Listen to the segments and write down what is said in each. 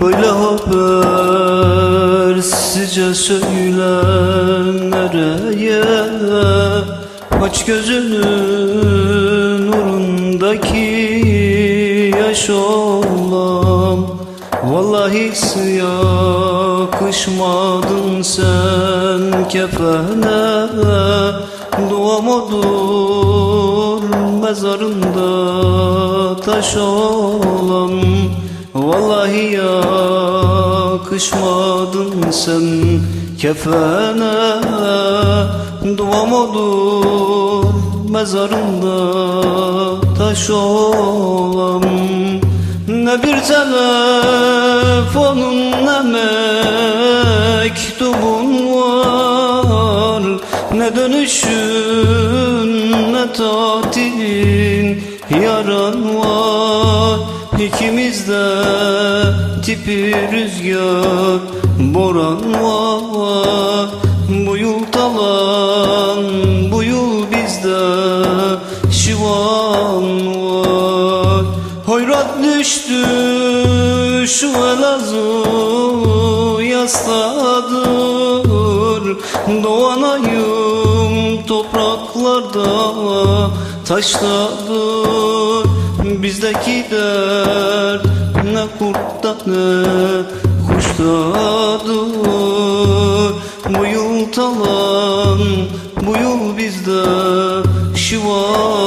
Böyle haber sizce söyle nereye Aç gözünün nurundaki yaş olam Vallahi yakışmadın sen kefene. Duam odur mezarında taş olam Vallahi yakışmadın sen kefene. Duam olur mezarında taş olam Ne bir telefonun ne mektubun var. Ne dönüşün ne tatilin yaran var. İkimizde tipi rüzgar boran var. Bu yıl talan şivan var. Hoyrat düştü şu Elazığ yastadır Doğan ayım topraklarda taştadır. Bizdeki dert ne kurtta ne kuştadır. Bu yıl talan bu yıl bizde şivan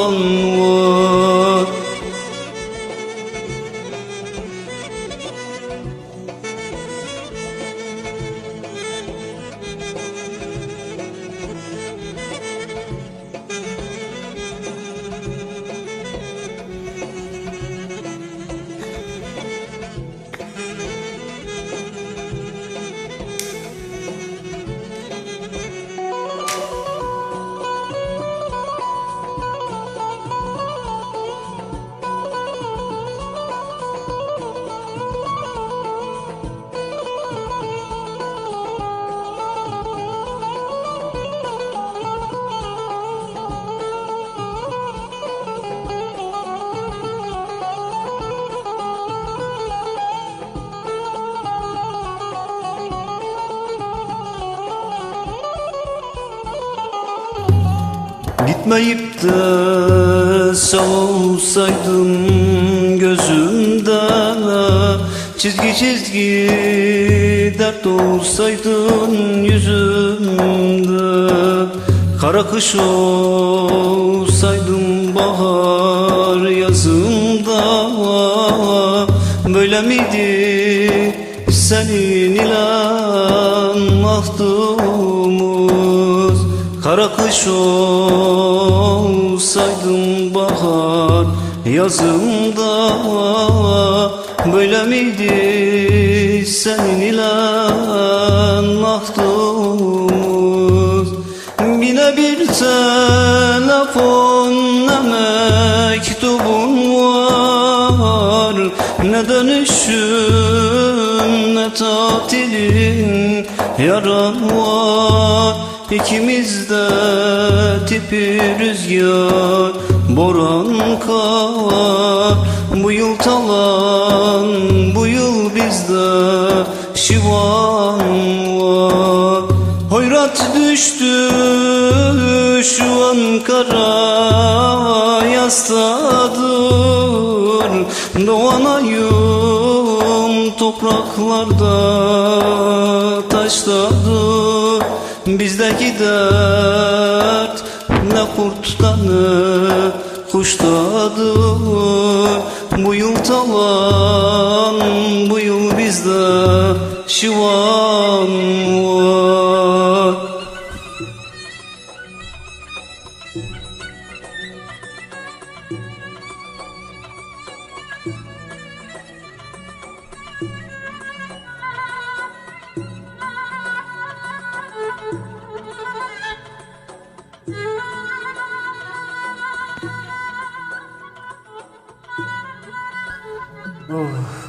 Gitmeyip de savsaydın gözümden Çizgi çizgi dert olsaydın yüzümde Kara kış olsaydın bahar yazımda Böyle miydi senin ilan mahdumuz Kara kış olsaydın bahar yazımda Böyle miydi senin ilan mahdumuz Yine bir telefon ne mektubun var Ne dönüşün ne tatilin yaran var İkimizde tipi rüzgar boran kar. Bu yıl talan bu yıl bizde şivan var. Hoyrat düştü şu an kara yastadır Doğan ayım topraklarda taştadır Bizdeki dert ne kurttan ne kuştadır Bu yıl tavan bu yıl bizde şivan var. 嗯。